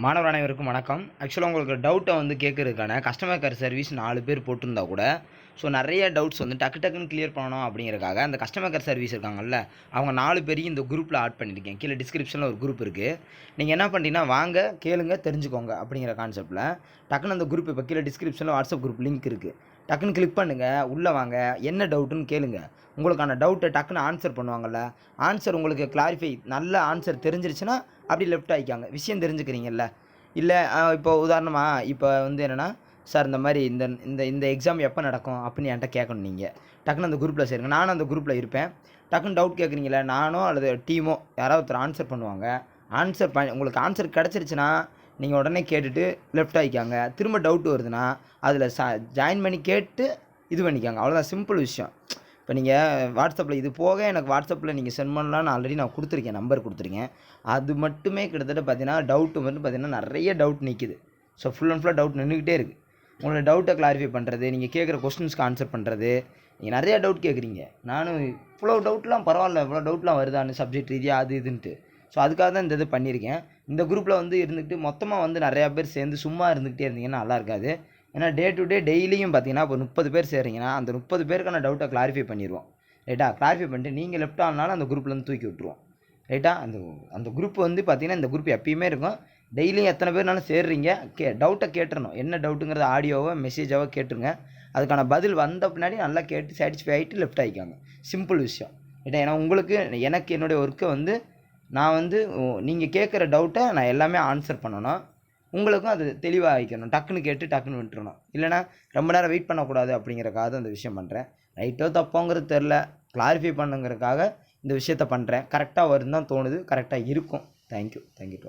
மாணவர் அனைவருக்கும் வணக்கம். ஆக்சுவலாக உங்களுக்கு டவுட்டை வந்து கேட்கறதுக்கான கஸ்டமர் கேர் சர்வீஸ் நாலு பேர் போட்டிருந்தா கூட ஸோ நிறைய டவுட்ஸ் வந்து டக்கு டக்குன்னு கிளியர் பண்ணணும் அப்படிங்கிறக்காக அந்த கஸ்டமர் கேர் சர்வீஸ் இருக்காங்கல்ல அவங்க நாலு பேரையும் இந்த குரூப்பில் ஆட் பண்ணியிருக்கேன். கீழே டிஸ்கிரிப்ஷனில் ஒரு குரூப் இருக்குது நீங்கள் என்ன பண்ணிட்டீங்கன்னா வாங்க கேளுங்க தெரிஞ்சுக்கோங்க அப்படிங்கிற கான்செப்ட்டில் டக்குன்னு அந்த குரூப் இப்போ கீழே டிஸ்கிரிப்ஷனில் வாட்ஸ்அப் குரூப் லிங்க் இருக்குது டக்குன்னு கிளிக் பண்ணுங்கள் உள்ளே வாங்க என்ன டவுட்டுன்னு கேளுங்க. உங்களுக்கான டவுட்டை டக்குன்னு ஆன்சர் பண்ணுவாங்கள்ல ஆன்சர் உங்களுக்கு கிளாரிஃபை நல்ல ஆன்சர் தெரிஞ்சிருச்சுன்னா அப்படி லெஃப்ட் ஆகிக்காங்க விஷயம் தெரிஞ்சுக்கிறீங்கல்ல. இல்லை இப்போ உதாரணமாக இப்போ வந்து என்னென்னா சார் இந்த மாதிரி இந்த இந்த இந்த எக்ஸாம் எப்போ நடக்கும்? அப்படின்னு என்கிட்ட கேட்கணும் நீங்கள் டக்குன்னு அந்த குரூப்பில் சேருங்க. நானும் அந்த குரூப்பில் இருப்பேன். டக்குன்னு டவுட் கேட்குறீங்களே நானோ அல்லது டீமோ யாராவது ஒருத்தர் ஆன்சர் பண்ணுவாங்க. ஆன்சர் ப உங்களுக்கு ஆன்சர் கிடச்சிருச்சுன்னா நீங்கள் உடனே கேட்டுட்டு லெஃப்ட் ஆகிக்காங்க திரும்ப டவுட் வருதுன்னா அதில் ச ஜாயின் பண்ணி கேட்டு இது பண்ணிக்காங்க. அவ்வளோதான் சிம்பிள் விஷயம். இப்போ நீங்கள் வாட்ஸ்அப்பில் இது போக எனக்கு வாட்ஸ்அப்பில் நீங்கள் சென்ட் பண்ணலான்னு ஆல்ரெடி நான் கொடுத்துருக்கேன் நம்பர் கொடுத்துருக்கேன். அது மட்டுமே கிட்டத்தட்ட பார்த்தீங்கன்னா டவுட்டு வந்து பார்த்தீங்கன்னா நிறைய டவுட் நிற்கிது ஸோ ஃபுல் அண்ட் ஃபுல்லாக டவுட் நின்றுக்கிட்டே இருக்குது உங்களோட டவுட்டை கிளாரிஃபை பண்ணுறது நீங்கள் கேட்குற கொஸ்டின்ஸ்க்கு ஆன்சர் பண்ணுறது நீங்கள் நிறைய டவுட் கேட்குறீங்க நானும் இவ்வளோ டவுட்லாம் பரவாயில்ல இவ்வளோ டவுட்லாம் வருதான்னு சப்ஜெக்ட் ரீதியாக அது இதுன்ட்டு. ஸோ அதுக்காக தான் இந்த இது பண்ணியிருக்கேன். இந்த குரூப்பில் வந்து இருந்துக்கிட்டு மொத்தமாக வந்து நிறையா பேர் சேர்ந்து சும்மா இருந்துக்கிட்டே இருந்தீங்கன்னா நல்லா இருக்காது. ஏன்னா டே டு டே டெய்லியும் பார்த்தீங்கன்னா இப்போ முப்பது பேர் சேர்றீங்கன்னா அந்த முப்பது பேருக்கான டவுட்டை கிளாரிஃபை பண்ணிடுவோம் ரைட்டா கிளாரிஃபை பண்ணிட்டு நீங்கள் லெஃப்ட் ஆனாலும் அந்த குரூப்லேருந்து தூக்கி விட்ருவோம் ரைட்டா அந்த அந்த குரூப் வந்து பார்த்தீங்கன்னா இந்த குரூப் எப்பயுமே இருக்கும். டெய்லியும் எத்தனை பேர்னாலும் சேர்றீங்க. கே டவுட்டை கேட்டுறணும். என்ன டவுட்டுங்கிறத ஆடியோவோ மெசேஜாவோ கேட்டுருங்க. அதுக்கான பதில் வந்த பின்னாடி நல்லா கேட்டு சாட்டிஸ்ஃபை ஆகிட்டு லெஃப்ட் ஆகிக்காங்க சிம்பிள் விஷயம். ரைட்டா ஏன்னா உங்களுக்கு எனக்கு என்னுடைய ஒர்க்கை வந்து நான் வந்து நீங்கள் கேட்குற டவுட்டை நான் எல்லாமே ஆன்சர் பண்ணணும். உங்களுக்கும் அது தெளிவாக ஆகிக்கணும் டக்குன்னு கேட்டு டக்குன்னு விட்டுறணும். இல்லைனா ரொம்ப நேரம் வெயிட் பண்ணக்கூடாது அப்படிங்கிறக்காக தான் இந்த விஷயம் பண்ணுறேன் ரைட்டோ தப்போங்கிறது தெரில கிளாரிஃபை பண்ணுங்கிறதுக்காக இந்த விஷயத்த பண்ணுறேன் கரெக்டாக வரும்னு தான் தோணுது. கரெக்டாக இருக்கும். Thank you thank you